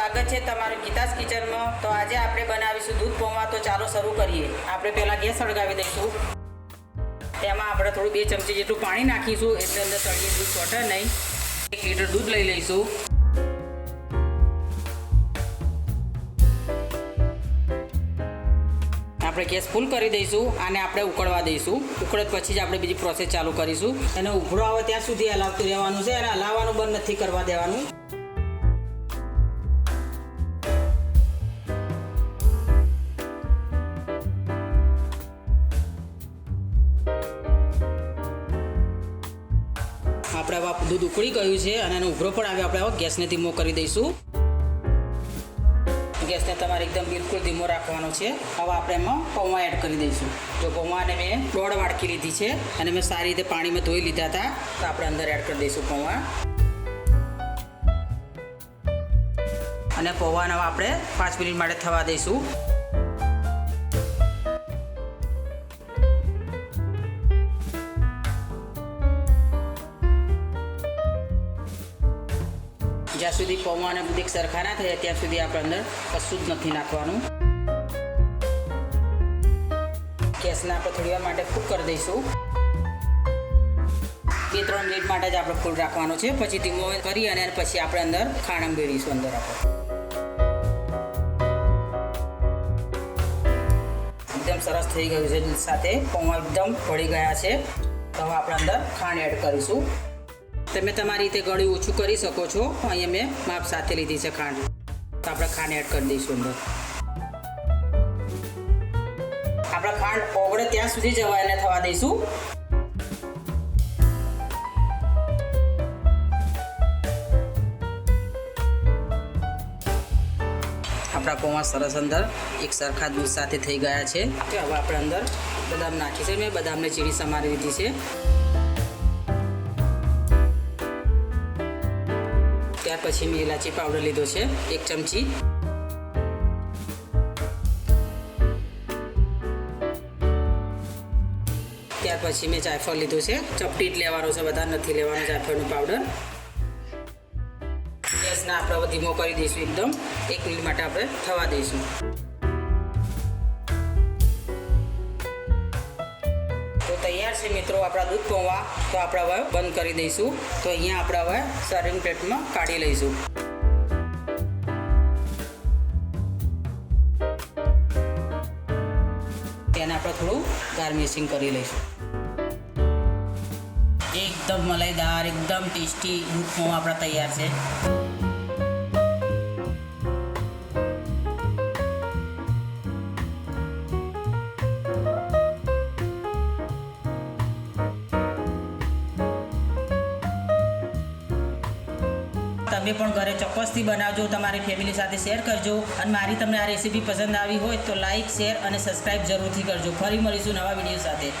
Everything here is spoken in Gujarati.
સ્વાગત છે તમારું ગીતાસ કિચનમાં. તો આજે આપણે બનાવીશું દૂધ પૌવા. તો ચાલો શરૂ કરીએ. આપણે પહેલાં ગેસ સળગાવી દઈશું. તેમાં આપણે થોડું બે ચમચી જેટલું પાણી નાખીશું. એટલે અંદર તળીએ દૂધ ચોટે નહીં. એક લીટર દૂધ લઈ લઈશું. આપણે ગેસ ફૂલ કરી દઈશું આને આપણે ઉકળવા દઈશું. ઉકળત પછી જ આપણે બીજી પ્રોસેસ ચાલુ કરીશું. એને ઉભરો આવે ત્યાં સુધી હલાવતું રહેવાનું છે અને હલાવવાનું બંધ નથી કરવા દેવાનું. આપણે હવે દૂધ ઉકળી ગયું છે અને એનો ઉભરો પણ આવ્યો. આપણે હવે ગેસને ધીમો કરી દઈશું. ગેસને તમારે એકદમ બિલકુલ ધીમો રાખવાનો છે. હવે આપણે એમાં પૌવા એડ કરી દઈશું. જો પૌવાને મેં દોઢ વાડકી લીધી છે અને મેં સારી રીતે પાણીમાં ધોઈ લીધા હતા. તો આપણે અંદર એડ કરી દઈશું પૌવા. અને પૌવાને આપણે પાંચ મિનિટ માટે થવા દઈશું. જ્યાં સુધી પૌવા અને દૂધ સરખા ના થાય ત્યાં સુધી આપણે અંદર કશું જ નથી નાખવાનું. ગેસને આપણે થોડી વાર માટે કૂક કરી દઈશું. બે ત્રણ મિનિટ માટે જ આપણે ફૂલ રાખવાનો છે. પછી ધીમો કરી અને પછી આપણે અંદર ખાણ બેડીશું અંદર આપણે. એકદમ સરસ થઈ ગયું છે સાથે. પૌવા એકદમ ભળી ગયા છે. તો હવે આપણે અંદર ખાંડ એડ કરીશું. તમે તમારી રીતે ગળ્યું ઓછું કરી શકો છો. અહીંયા મેં માપ સાથે લીધી છે ખાંડ તો આપણે ખાંડ એડ કરી દઈશું અંદર. આપણે ખાંડ ઓગળે ત્યાં સુધી જવા એને થવા દઈશું. આપણા પૌવા સરસ અંદર એક સરખા દૂધ સાથે થઈ ગયા છે. હવે આપણે અંદર બદામ નાખી છે મેં બદામને ચીરી સમારી દીધી છે. ત્યાર પછી મેં ઇલાચી પાવડર લીધો છે, એક ચમચી. ત્યાર પછી મેં જાયફળ લીધું છે. ચપટી જ લેવાનો છે, બધા નથી લેવાનો જાયફળનો પાવડર ગેસને આપણે ધીમો કરી દઈશું એકદમ. એક મિનિટ માટે આપણે થવા દઈશું. તૈયાર છે મિત્રો, આપણા દૂધ પૌવા. તો આપણે હવે બંધ કરી દઈશું. તો અહીંયા આપણે હવે સર્વિંગ પ્લેટમાં કાઢી લઈશું. તેને આપણે થોડું ગાર્નિશિંગ કરી લઈશું. એકદમ મલાઈદાર, એકદમ ટેસ્ટી દૂધ પૌવા આપણા તૈયાર છે. તમે પણ ઘરે ચોક્કસથી બનાવજો, તમારી ફેમિલી સાથે શેર કરજો અને મારી તમને આ રેસીપી પસંદ આવી હોય તો લાઇક શેર અને સબસ્ક્રાઈબ જરૂરથી કરજો. ફરી મળીશું નવા વીડિયો સાથે.